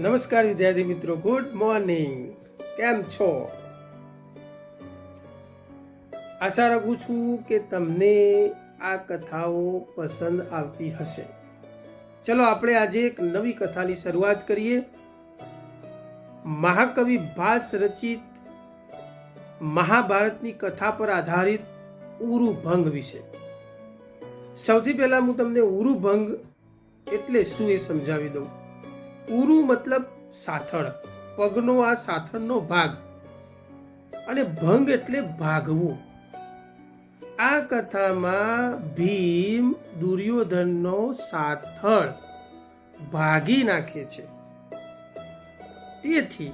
નમસ્કાર વિદ્યાર્થી મિત્રો, ગુડ મોર્નિંગ. કેમ છો? આશા રાખું છું કે તમને આ કથાઓ પસંદ આવતી હશે. ચલો, આપણે આજે એક નવી કથાની શરૂઆત કરીએ. મહાકવિ ભાસ રચિત મહાભારતની કથા પર આધારિત ઉરુભંગ વિશે. સૌથી પહેલા હું તમને ઉરુભંગ એટલે શું એ સમજાવી દઉં. ઉરુ મતલબ સાથળ, પગનો આ સાથળનો ભાગ. અને ભંગ એટલે ભાગવું. આ કથામાં ભીમ દુર્યોધનનો સાથળ ભાગી નાખે છે. તેથી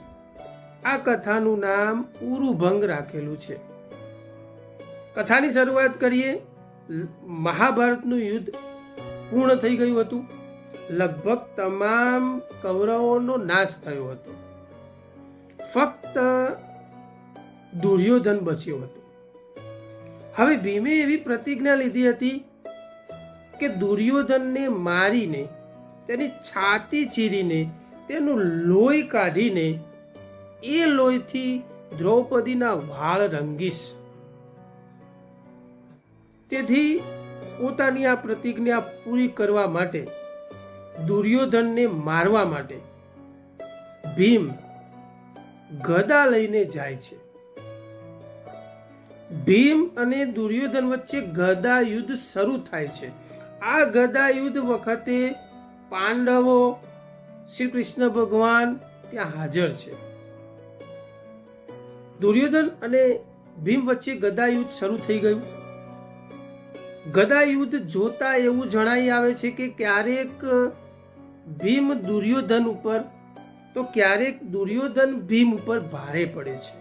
આ કથાનું નામ ઉરુભંગ રાખેલું છે. કથાની શરૂઆત કરીએ. મહાભારતનું યુદ્ધ પૂર્ણ થઈ ગયું હતું. લગભગ તમામ કૌરવોનો નાશ થયો હતો. ફક્ત દુર્યોધન બચ્યો હતો. હવે ભીમે એવી પ્રતિજ્ઞા લીધી હતી કે દુર્યોધનને મારીને, તેની છાતી ચીરીને, તેનું લોહી કાઢીને, એ લોહીથી દ્રૌપદીના વાળ રંગીશ. તેથી પોતાની આ પ્રતિજ્ઞા પૂરી કરવા માટે દુર્યોધનને મારવા માટે ભીમ ગદા લઈને જાય છે. ભીમ અને દુર્યોધન વચ્ચે ગદા યુદ્ધ શરૂ થાય છે. આ ગદા યુદ્ધ વખતે પાંડવો શ્રી કૃષ્ણ ભગવાન ત્યાં હાજર છે. દુર્યોધન અને ભીમ વચ્ચે ગદા યુદ્ધ શરૂ થઈ ગયું. ગદા યુદ્ધ જોતા એવું જણાઈ આવે છે કે ક્યારેક ભીમ દુર્યોધન ઉપર, તો ક્યારેક દુર્યોધન ભીમ ઉપર ભારે પડે છે.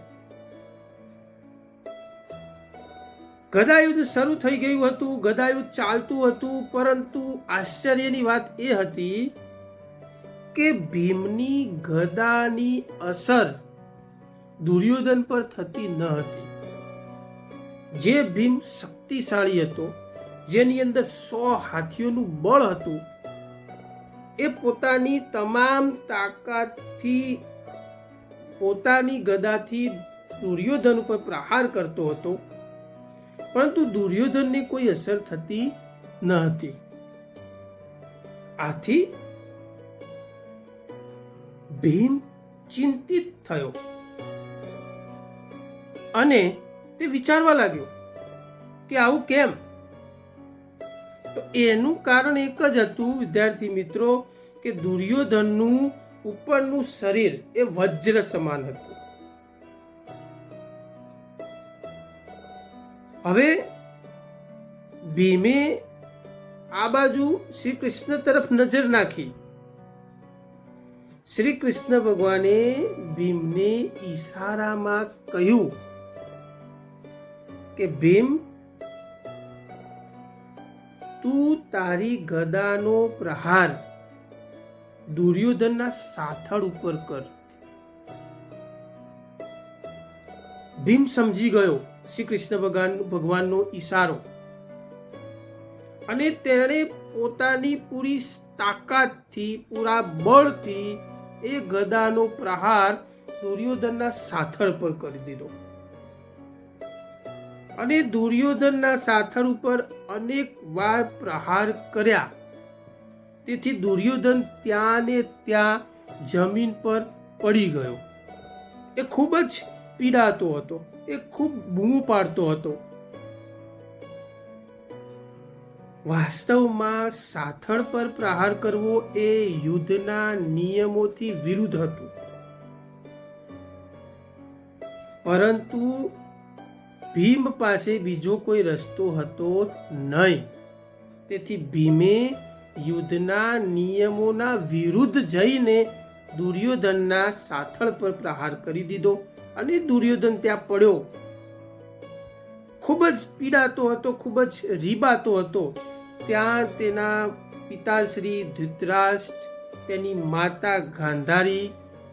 ગદાયુદ્ધ શરૂ થઈ ગયું હતું, ગદાયુદ્ધ ચાલતું હતું, પરંતુ આશ્ચર્યની વાત એ હતી કે ભીમની ગદાની અસર દુર્યોધન પર થતી ન હતી. જે ભીમ શક્તિશાળી હતો, જેની અંદર સો હાથીઓનું બળ હતું એ પોતાની તમામ તાકાતથી, પોતાની ગદાથી દુર્યોધન ઉપર પ્રહાર કરતો હતો. પરંતુ દુર્યોધનને કોઈ અસર થતી ન હતી. આથી ભીમ ચિંતિત થયો અને તે વિચારવા લાગ્યો કે આવું કેમ? તો એનું કારણ એક જ હતું, વિદ્યાર્થી મિત્રો કે દુર્યોધનનું ઉપરનું શરીર એ વજ્ર સમાન હતું. હવે ભીમે આ બાજુ શ્રી કૃષ્ણ તરફ નજર નાખી. શ્રી કૃષ્ણ ભગવાને ભીમને ઈશારામાં કહ્યું કે, ભીમ, તું તારી ગદાનો પ્રહાર દુર્યોધનના સાથળ ઉપર કર. ભીમ સમજી ગયો શ્રી કૃષ્ણ ભગવાન ભગવાનનો ઈશારો. અને તેણે પોતાની પૂરી તાકાતથી, પૂરા બળથી એ ગદાનો પ્રહાર દુર્યોધનના સાથળ પર કરી દીધો. અને દુર્યોધનના સાથળ ઉપર અનેક વાર પ્રહાર કર્યા. તેથી દુર્યોધન ત્યાં ને ત્યાં જમીન પર પડી ગયો. એ ખૂબ જ પીડાતો હતો. એ ખૂબ બૂમો પાડતો હતો. વાસ્તવમાં સાથળ પર પ્રહાર કરવો એ યુદ્ધના નિયમોથી વિરુદ્ધ હતું. પરંતુ ભીમ પાસે બીજો કોઈ રસ્તો હતો નહીં. તેથી ભીમે યુદ્ધના નિયમોના વિરુદ્ધ જઈને દુર્યોધનના સાથળ પર પ્રહાર કરી દીધો અને દુર્યોધન ત્યાં પડ્યો. ખૂબ જ પીડાતો હતો, ખૂબ જ રીબાતો હતો. ત્યાં તેના પિતાશ્રી ધૃતરાષ્ટ્ર, તેની માતા ગાંધારી,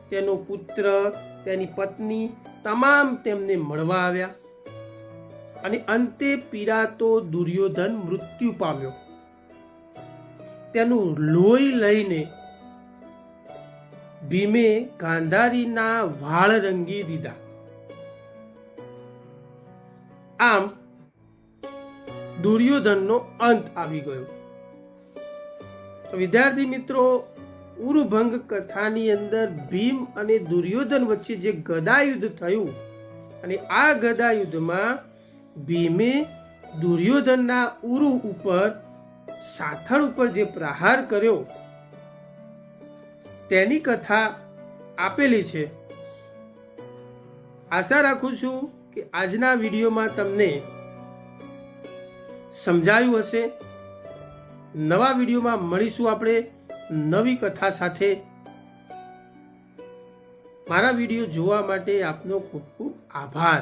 તેનો પુત્ર, તેની પત્ની તમામ તેમને મળવા આવ્યા. અને અંતે પીડાતો દુર્યોધન મૃત્યુ પામ્યો. તેનું લોહી લઈને ભીમે ગાંધારીના વાળ રંગી દીધા. આમ દુર્યોધનનો અંત આવી ગયો. વિદ્યાર્થી મિત્રો, ઉરુભંગ કથાની અંદર ભીમ અને દુર્યોધન વચ્ચે જે ગદા યુદ્ધ થયું અને આ ગદા યુદ્ધમાં ભીમે દુર્યોધનના ઉરુ ઉપર સાથળ ઉપર જે પ્રહાર કર્યો, તેની કથા આપેલી છે. આશા રાખું છું કે આજના વિડીયોમાં તમને સમજાયું હશે. નવા વિડીયોમાં મળીશું આપણે નવી કથા સાથે. મારા વીડિયો જોવા માટે આપનો ખૂબ ખૂબ આભાર.